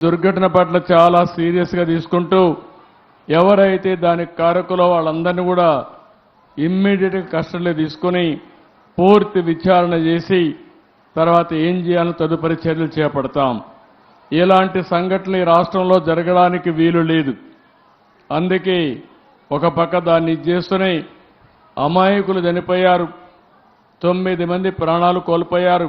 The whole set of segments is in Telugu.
దుర్ఘటన పట్ల చాలా సీరియస్గా తీసుకుంటూ ఎవరైతే దానికి కారకులో వాళ్ళందరినీ కూడా ఇమ్మీడియట్గా కస్టడీలో తీసుకొని పూర్తి విచారణ చేసి తర్వాత ఏం చేయాలో తదుపరి చర్యలు చేపడతాం. ఇలాంటి సంఘటనలు ఈ రాష్ట్రంలో జరగడానికి వీలు లేదు. అందుకే ఒక పక్క దాన్ని చేస్తూనే అమాయకులు చనిపోయారు. తొమ్మిది మంది ప్రాణాలు కోల్పోయారు.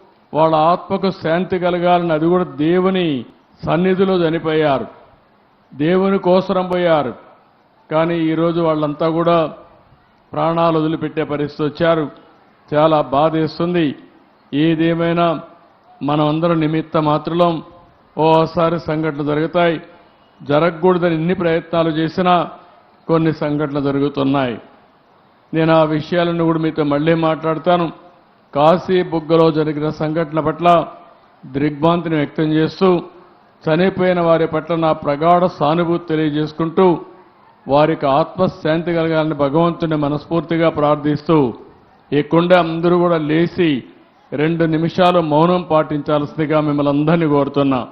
వాళ్ళ ఆత్మకు శాంతి కలగాలని అది కూడా దేవుని సన్నిధిలో చనిపోయారు. దేవుని కోసరం పోయారు. కానీ ఈరోజు వాళ్ళంతా కూడా ప్రాణాలు వదిలిపెట్టే పరిస్థితి వచ్చారు. చాలా బాధేస్తుంది ఏదేమైనా మనమందరం నిమిత్త మాత్రం ఓసారి సంఘటనలు జరుగుతాయి. జరగకూడదని ఎన్ని ప్రయత్నాలు చేసినా కొన్ని సంఘటనలు జరుగుతున్నాయి. నేను ఆ విషయాలను కూడా మీతో మళ్ళీ మాట్లాడతాను. కాశీ బుగ్గలో జరిగిన సంఘటన పట్ల దిగ్భాంతిని వ్యక్తం చేస్తూ చనిపోయిన వారి పట్ల నా ప్రగాఢ సానుభూతి తెలియజేసుకుంటూ వారికి ఆత్మశాంతి కలగాలని భగవంతుని మనస్ఫూర్తిగా ప్రార్థిస్తూ ఈ కుండ అందరూ కూడా లేచి రెండు నిమిషాలు మౌనం పాటించాల్సిందిగా మిమ్మల్ని అందరినీ కోరుతున్నా.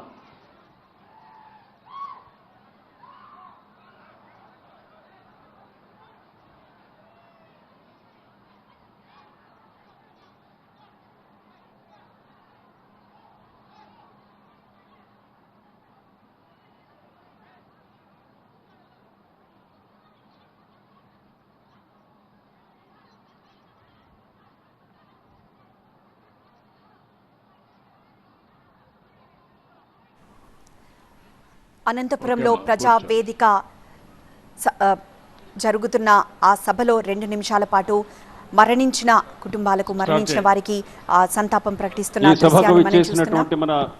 అనంతపురంలో ఓకే అమ్మా, ప్రజా కూర్చో. వేదిక స- ఆ, జరుగుతున్న ఆ సభలో రెండు నిమిషాల పాటు మరణించిన కుటుంబాలకు మరణించిన. వారికి ఆ, సంతాపం ఈ